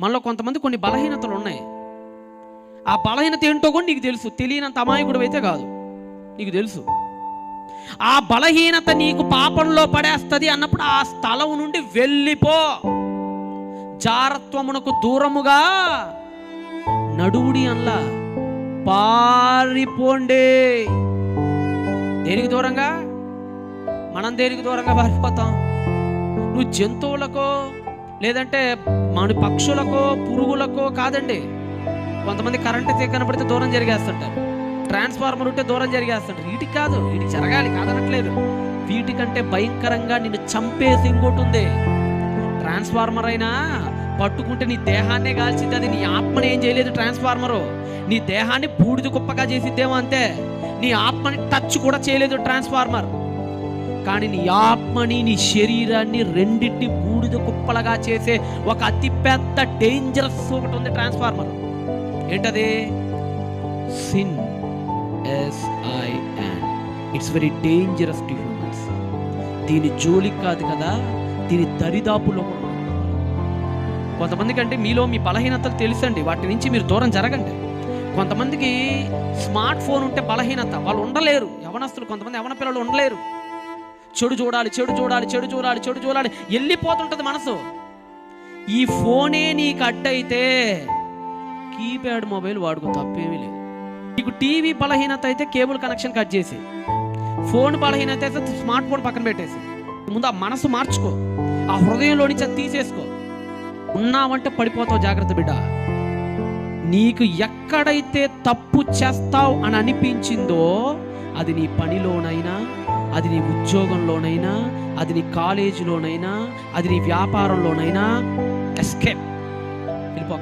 మనలో కొంతమంది కొన్ని బలహీనతలు ఉన్నాయి. ఆ బలహీనత ఏంటో కూడా నీకు తెలుసు. తెలియనంత అమాయకుడు అయితే కాదు. నీకు తెలుసు. ఆ బలహీనత నీకు పాపంలో పడేస్తుంది అన్నప్పుడు ఆ స్థలం నుండి వెళ్ళిపో. జారత్వమునకు దూరముగా నడువుడి అన్లా పారిపోండి. దేనికి దూరంగా? మనం దేనికి దూరంగా పారిపోతాం? నువ్వు జంతువులకో లేదంటే మన పక్షులకో పురుగులకో కాదండి. కొంతమంది కరెంటు తీగ కనబడితే దూరం జరిగేస్తుంటారు. ట్రాన్స్ఫార్మర్ ఉంటే దూరం జరిగేస్తుంటారు. వీటికి కాదు వీటికి జరగాలి కాదనట్లేదు. వీటికంటే భయంకరంగా నిన్ను చంపేసి ఇంకోటి ఉంది. ట్రాన్స్ఫార్మర్ అయినా పట్టుకుంటే నీ దేహాన్నే కాల్చింది. అది నీ ఆత్మని ఏం చేయలేదు ట్రాన్స్ఫార్మరు. నీ దేహాన్ని బూడిద కుప్పగా చేసిద్దేమో అంతే. నీ ఆత్మని టచ్ కూడా చేయలేదు ట్రాన్స్ఫార్మర్. కానీ నీ ఆత్మని నీ శరీరాన్ని రెండింటి బూడిద కుప్పలుగా చేసే ఒక అతిపెద్ద డేంజరస్ ఒకటి ఉంది ట్రాన్స్ఫార్మర్ ఏంటది? Sin S I N it's very dangerous to humans దీని జోలికి కాదు కదా దీని దరిదాపులో కొంతమందికి అంటే మీలో మీ బలహీనతలు తెలుసండి వాటి నుంచి మీరు దూరం జరగండి. కొంతమందికి స్మార్ట్ ఫోన్ ఉంటే బలహీనత వాళ్ళు ఉండలేరు. యవనస్తులు కొంతమంది యవన పిల్లలు ఉండలేరు. చెడు చూడాలి చెడు చూడాలి చెడు చూడాలి చెడు చూడాలి. వెళ్ళిపోతుంటుంది మనసు. ఈ ఫోనే నీకు అడ్డైతే కీప్యాడ్ మొబైల్ వాడుకో తప్పేమీ లేదు. నీకు టీవీ బలహీనత అయితే కేబుల్ కనెక్షన్ కట్ చేసి ఫోన్ బలహీనత అయితే స్మార్ట్ ఫోన్ పక్కన పెట్టేసి ముందు ఆ మనసు మార్చుకో ఆ హృదయంలో నుంచి అది తీసేసుకో. ఉన్నావంటే పడిపోతావు జాగ్రత్త బిడ్డ. నీకు ఎక్కడైతే తప్పు చేస్తావు అని అనిపించిందో అది నీ పనిలోనైనా అది నీ ఉద్యోగంలోనైనా అది నీ కాలేజీలోనైనా అది నీ వ్యాపారంలోనైనా ఎస్కేప్. వెళ్ళిపోక